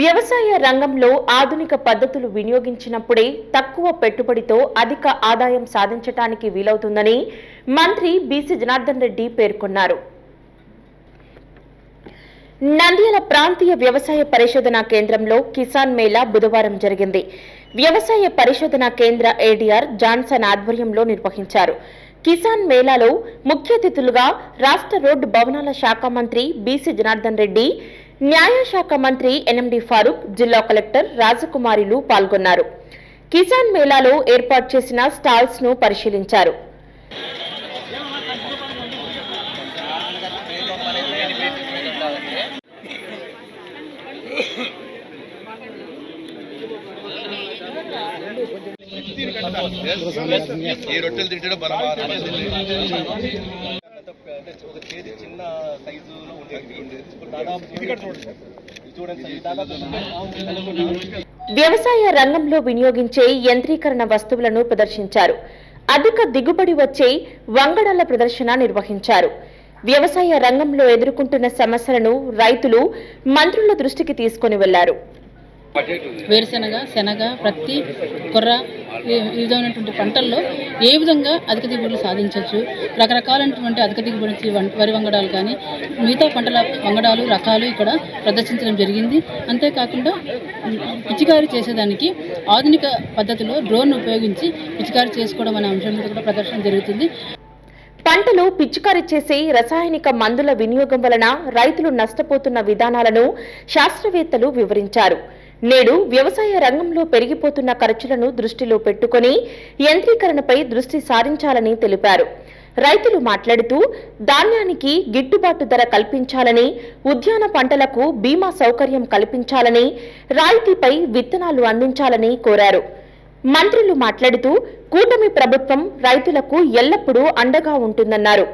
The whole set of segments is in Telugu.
వ్యవసాయ రంగంలో ఆధునిక పద్ధతులు వినియోగించినప్పుడే తక్కువ పెట్టుబడితో అధిక ఆదాయం సాధించటానికి వీలవుతుందని మంత్రి బీసీ జనార్దన్ రెడ్డి పేర్కొన్నారు. నంద్యాల ప్రాంతీయ వ్యవసాయ పరిశోధనా కేంద్రంలో కిసాన్ మేళా బుధవారం జరిగింది. వ్యవసాయ పరిశోధనా కేంద్ర ఏడీఆర్ జాన్సన్ ఆధ్వర్యంలో నిర్వహించారు. కిసాన్ మేళాలో ముఖ్య అతిథులుగా రాష్ట్ర రోడ్డు భవనాల శాఖ మంత్రి బీసీ జనార్దన్ రెడ్డి న్యాయశాఖ మంత్రి ఎన్ఎండి ఫారూక్ జిల్లా కలెక్టర్ రాజకుమారిలు పాల్గొన్నారు. కిసాన్ మేళాలో ఏర్పాటు చేసిన స్టాల్స్ను పరిశీలించారు. ఈ రొట్టెలు తింటే బలం ఒక చేతి చిన్న సైజులో ఉండేది దాదాపు చూడండి. దాదాపు వ్యవసాయ రంగంలో వినియోగించే యంత్రీకరణ వస్తువులను ప్రదర్శించారు. అధిక దిగుబడి వచ్చే వంగడాల ప్రదర్శన నిర్వహించారు. వ్యవసాయ రంగంలో ఎదుర్కొంటున్న సమస్యలను రైతులు మంత్రుల దృష్టికి తీసుకొని వెళ్ళారు. వేరుశెనగ శనగ ప్రతి కొర్ర విధమైనటువంటి పంటల్లో ఏ విధంగా అధిక దిగుబడులు సాధించవచ్చు? రకరకాలైనటువంటి అధిక దిగుబడి వరి వంగడాలు కానీ మిగతా పంటల వంగడాలు రకాలు ఇక్కడ ప్రదర్శించడం జరిగింది. అంతేకాకుండా పిచికారి పిచికారీ చేసేదానికి ఆధునిక పద్ధతిలో డ్రోన్ ఉపయోగించి పిచికారీ చేసుకోవడం అనే అంశం మీద కూడా ప్రదర్శన జరుగుతుంది. పంటలు పిచికారీ చేసే రసాయనిక మందుల వినియోగం వలన రైతులు నష్టపోతున్న విధానాలను శాస్త్రవేత్తలు వివరించారు. నేడు వ్యవసాయ రంగంలో పెరిగిపోతున్న ఖర్చులను దృష్టిలో పెట్టుకుని యంత్రీకరణపై దృష్టి సారించాలని తెలిపారు. రైతులు మాట్లాడుతూ ధాన్యానికి గిట్టుబాటు ధర కల్పించాలని ఉద్యాన పంటలకు బీమా సౌకర్యం కల్పించాలని రాయితీపై విత్తనాలు అందించాలని కోరారు. మంత్రులు మాట్లాడుతూ కూటమి ప్రభుత్వం రైతులకు ఎల్లప్పుడూ అండగా ఉంటుందన్నారు.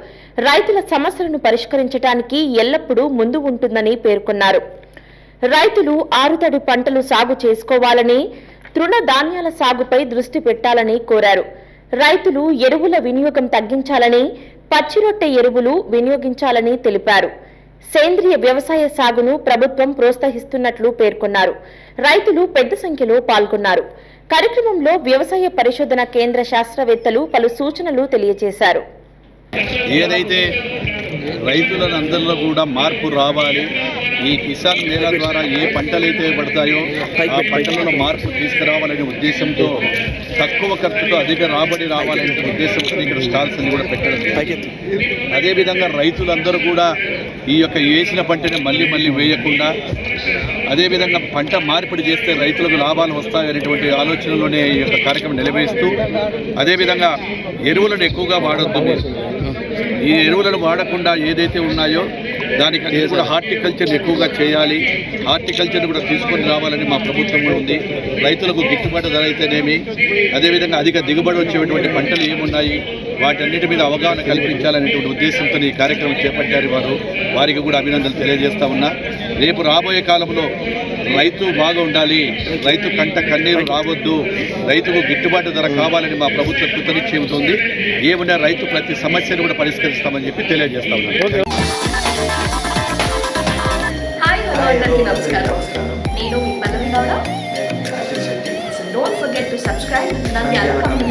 రైతుల సమస్యలను పరిష్కరించడానికి ఎల్లప్పుడూ ముందు ఉంటుందని పేర్కొన్నారు. రైతులు ఆరుతడి పంటలు సాగు చేసుకోవాలని తృణధాన్యాల సాగుపై దృష్టి పెట్టాలని కోరారు. రైతులు ఎరువుల వినియోగం తగ్గించాలని పచ్చిరొట్టె ఎరువులు వినియోగించాలని తెలిపారు. సేంద్రియ వ్యవసాయ సాగును ప్రభుత్వం ప్రోత్సహిస్తున్నట్లు పేర్కొన్నారు. రైతులు పెద్ద సంఖ్యలో పాల్గొన్నారు. కార్యక్రమంలో వ్యవసాయ పరిశోధన కేంద్ర శాస్త్రవేత్తలు పలు సూచనలు తెలియజేశారు. ఏదైతే రైతులందరిలో కూడా మార్పు రావాలి ఈ కిసాన్ మేళా ద్వారా ఏ పంటలు అయితే పడతాయో ఆ పంటలలో మార్పు తీసుకురావాలనే ఉద్దేశంతో తక్కువ ఖర్చుతో అధిక రాబడి రావాలనే ఉద్దేశంతో ఇక్కడ స్టాల్స్ అని కూడా పెట్టడం. అదేవిధంగా రైతులందరూ కూడా ఈ యొక్క వేసిన పంటని మళ్ళీ మళ్ళీ వేయకుండా అదేవిధంగా పంట మార్పిడి చేస్తే రైతులకు లాభాలు వస్తాయనేటువంటి ఆలోచనలోనే ఈ యొక్క కార్యక్రమం నిలవేస్తూ అదేవిధంగా ఎరువులను ఎక్కువగా వాడొద్దు. ఈ ఎరువులను వాడకుండా ఏదైతే ఉన్నాయో దానికి కూడా హార్టికల్చర్ ఎక్కువగా చేయాలి. హార్టికల్చర్ కూడా తీసుకొని రావాలని మా ప్రభుత్వం ఉంది. రైతులకు గిట్టుబాటు ధర అయితేనేమి అదేవిధంగా అధిక దిగుబడి వచ్చేటువంటి పంటలు ఏమున్నాయి వాటన్నిటి మీద అవగాహన కల్పించాలనేటువంటి ఉద్దేశంతో ఈ కార్యక్రమం చేపట్టారు వారు. వారికి కూడా అభినందనలు తెలియజేస్తా ఉన్నా. రేపు రాబోయే కాలంలో రైతు బాగా ఉండాలి. రైతు కంట కన్నీరు రావద్దు. రైతుకు గిట్టుబాటు ధర కావాలని మా ప్రభుత్వం కృతనిశ్చయంతోంది ఏమన్నా రైతు ప్రతి సమస్యను కూడా పరిష్కరిస్తామని చెప్పి తెలియజేస్తా ఉన్నాను హలో అందరికీ నమస్కారం. నేను మీ Pallavi Gowda. Don't forget to subscribe నన్ను కమ్యూనికేషన్